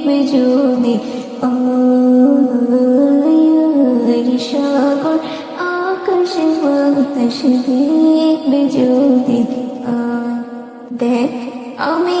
যদি সাগর আকাশে বাতাসে দেখবে যদি দেখ আমি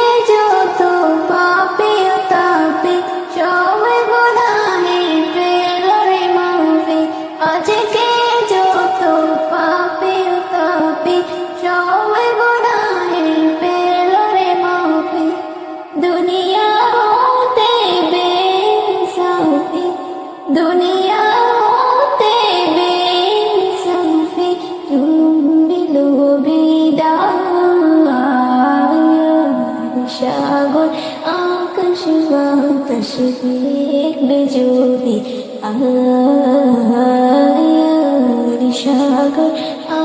বাতাসে দেখবে যদি সাগর,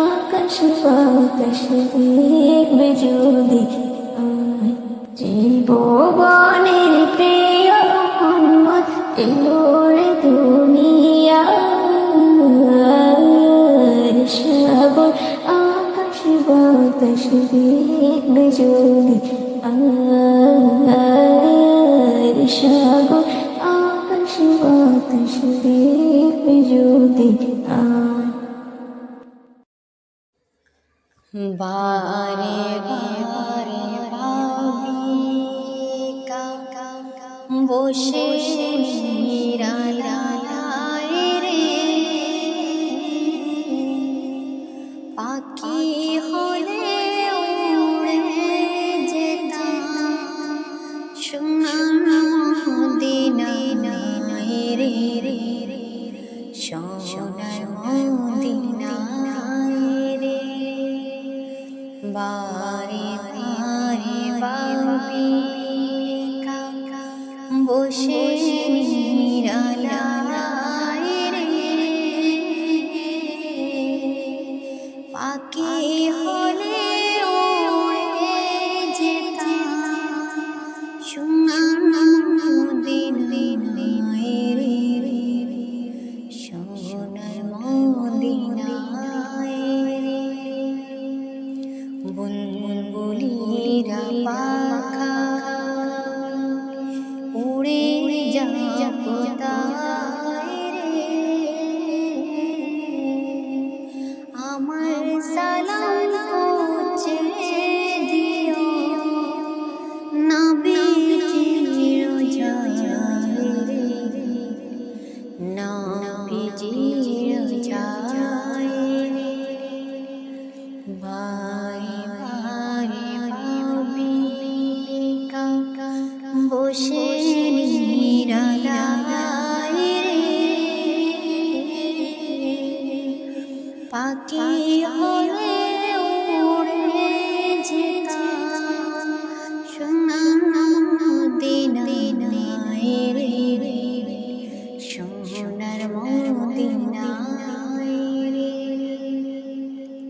আকাশ বাতাসে দেখবে যদি জীবনের প্রিয় মোহাম্মদ এলোরে দুনিয়া সাগর, আকাশ বাতাসে দেখবে যদি আর সাগর আকাশ বাতাস দিবে যদি বারে বারে ভাবি বসে Gêmeos.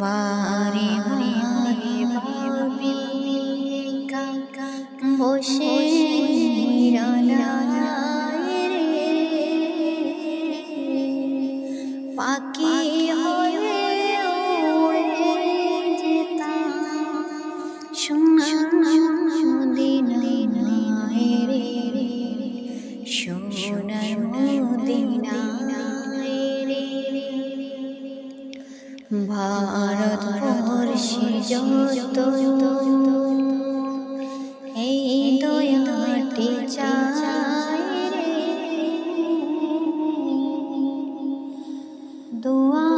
বারে বারে ভাবি বসে পাখি হয় যত। এই দয়াটি চাই রে। দোয়া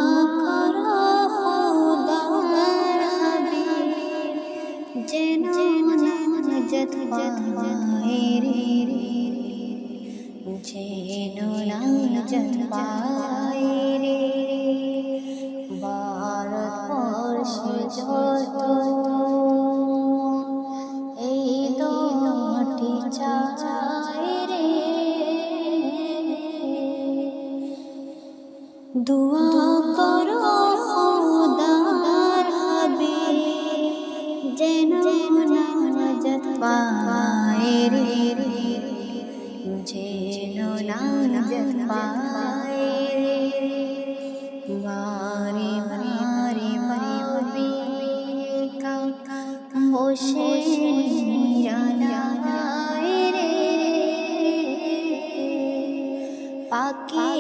করো যেন নাজাত পায় রে। যেন নাজাত পায় দোয়া করো খোদার হাবিব, যেন নাজাত পায় রে যেন নাজাত পায় রে বারে বারে ভাবি কাকা বসে নিরালায় রে। পাখি